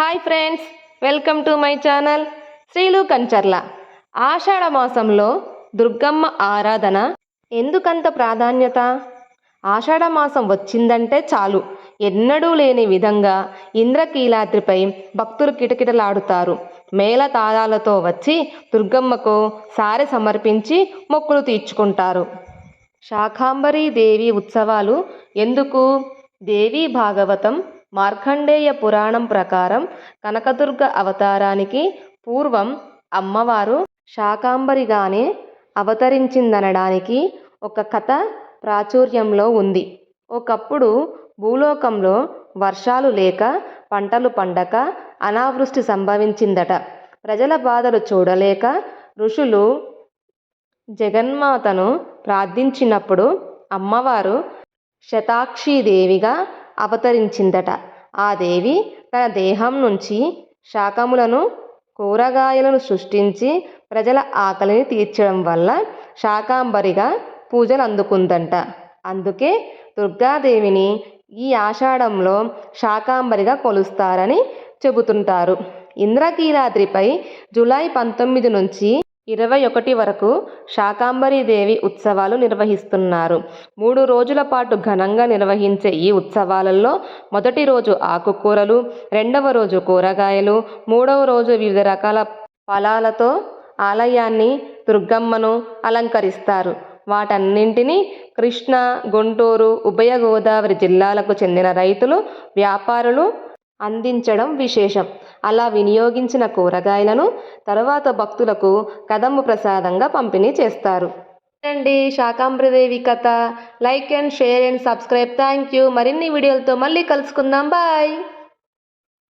Hi friends welcome to my channel Srilu Kancharla Ashadha మాసంలో దుర్గమ్మ ఆరాధన ఎందుకంత ప్రాధాన్యత? ఆషాఢ మాసం వచ్చిందంటే చాలు. ఎన్నడూ లేని విధంగా ఇంద్రకీలాద్రిపై భక్తులు కిటకిటలాడుతారు. మేళ తాళాలతో వచ్చి దుర్గమ్మకు సారె సమర్పించి మొక్కులు తీర్చుకుంటారు. శాకాంబరీ దేవి ఉత్సవాలు ఎందుకు? దేవీ భాగవతం మార్కండేయ పురాణం ప్రకారం కనకదుర్గ అవతారానికి పూర్వం అమ్మవారు శాకాంబరిగానే అవతరించిందనడానికి ఒక కథ ప్రాచుర్యంలో ఉంది. ఒకప్పుడు భూలోకంలో వర్షాలు లేక పంటలు పండక అనావృష్టి సంభవించిందట. ప్రజల బాధలు చూడలేక ఋషులు జగన్మాతను ప్రార్థించినప్పుడు అమ్మవారు శతాక్షిదేవిగా అవతరించిందట. ఆ దేవి తన దేహం నుంచి శాకములను కూరగాయలను సృష్టించి ప్రజల ఆకలిని తీర్చడం వల్ల శాకాంబరిగా పూజలు అందుకుందంట. అందుకే దుర్గాదేవిని ఈ ఆషాఢంలో శాకాంబరిగా కొలుస్తారని చెబుతుంటారు. ఇంద్రకీలాద్రిపై జూలై పంతొమ్మిది నుంచి ఇరవై ఒకటి వరకు శాకాంబరీదేవి ఉత్సవాలు నిర్వహిస్తున్నారు. మూడు రోజుల పాటు ఘనంగా నిర్వహించే ఈ ఉత్సవాలలో మొదటి రోజు ఆకుకూరలు రెండవ రోజు కూరగాయలు మూడవ రోజు వివిధ రకాల ఫలాలతో ఆలయాన్ని దుర్గమ్మను అలంకరిస్తారు. వాటన్నింటినీ కృష్ణ గుంటూరు ఉభయ గోదావరి జిల్లాలకు చెందిన రైతులు వ్యాపారులు అందించడం విశేషం. అలా వినియోగించిన కూరగాయలను తరువాత భక్తులకు కదమ్ము ప్రసాదంగా పంపిణీ చేస్తారు. అండి శాకాంబ్రదేవి కథ. Like and share and subscribe. Thank you మరిన్ని వీడియోలతో మళ్ళీ కలుసుకుందాం. బాయ్.